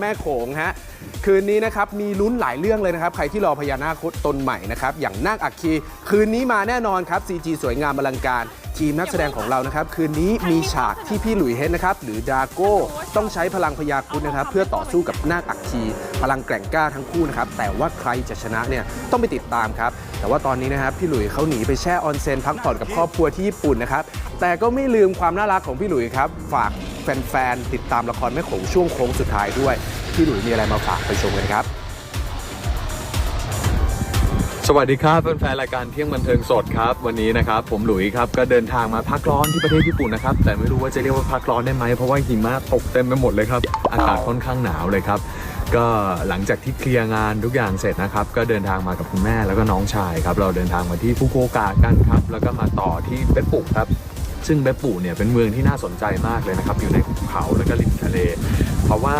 แม่โขงฮะคืนนี้นะครับมีลุ้นหลายเรื่องเลยนะครับ ใครที่รอพญานาคตนใหม่นะครับ อย่างนาคอัคคี คืนนี้มาแน่นอนครับ CG สวยงามอลังการ ทีมนักแสดงของเรานะครับ คืนนี้มีฉากที่พี่หลุยเฮดนะครับ หรือดาโก้ต้องใช้พลังพยาครุฑนะครับ เพื่อต่อสู้กับนาคอัคคี พลังแกร่งกล้าทั้งคู่นะครับ แต่ว่าใครจะชนะเนี่ยต้องไปติดตามครับ แต่ว่าตอนนี้นะครับพี่หลุยเขาหนีไปแช่ออนเซ็นพักผ่อนกับครอบครัวที่ญี่ปุ่นนะครับแต่ก็ไม่ลืมความน่ารักของพี่หลุยครับฝาก แฟนๆ ติดตามละครแม่โขงช่วงโค้งสุดท้ายด้วย พี่หลุยมีอะไรมาฝากไปชมกันครับ สวัสดีครับแฟนๆรายการเที่ยงบันเทิงสดครับ วันนี้นะครับ ผมหลุยครับก็เดินทางมาพักร้อนที่ประเทศญี่ปุ่นนะครับ แต่ไม่รู้ว่าจะเรียกว่าพักร้อนได้ไหมเพราะว่าหิมะตกเต็มไปหมดเลยครับ อากาศค่อนข้างหนาวเลยครับก็หลังจากที่เคลียร์งานทุกอย่างเสร็จนะครับ ก็เดินทางมากับคุณแม่แล้วก็น้องชายครับ เราเดินทางมาที่ฟุกุโอกะกันครับ แล้วก็มาต่อที่เบปปุกครับ ซึ่งเบปปุเนี่ยเป็นเมืองที่น่าสนใจมากเลยนะครับ อยู่ในภูเขาแล้วก็ริมทะเล เพราะว่า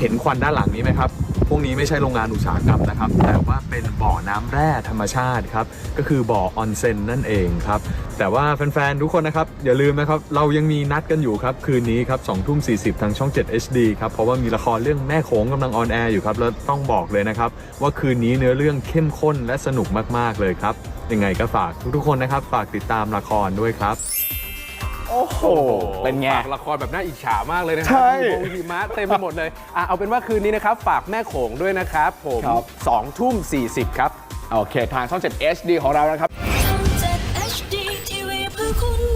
เห็นควันด้านหลังนี้ไหมครับ พวกนี้ไม่ใช่โรงงานอุตสาหกรรมนะครับ แต่ว่าเป็นบ่อน้ำแร่ธรรมชาติครับ ก็คือบ่อออนเซ็นนั่นเองครับ แต่ว่าแฟนๆ ทุกคนนะครับ อย่าลืมนะครับ เรายังมีนัดกันอยู่ครับ คืนนี้ครับ2ทุ่ม40ทางช่อง 7 HD ครับ เพราะว่ามีละครเรื่องแม่โขงกำลังออนแอร์อยู่ครับ แล้วต้องบอกเลยนะครับ ว่าคืนนี้เนื้อเรื่องเข้มข้นและสนุกมากๆเลยครับ ยังไงก็ฝากทุกๆคนนะครับ ฝากติดตามละครด้วยครับ โอ้โห เป็นไง ฝากละครแบบน่าอิจฉามากเลยนะครับใช่มีวงหิมะเต็มไปหมดเลยอะเอาเป็นว่าคืนนี้นะครับ ฝากแม่โขงด้วยนะครับ ผมสองทุ่มสี่สิบครับ โอเค ทางช่อง7 HD ของเรานะครับ ทำจาก HD เพื่อคุณ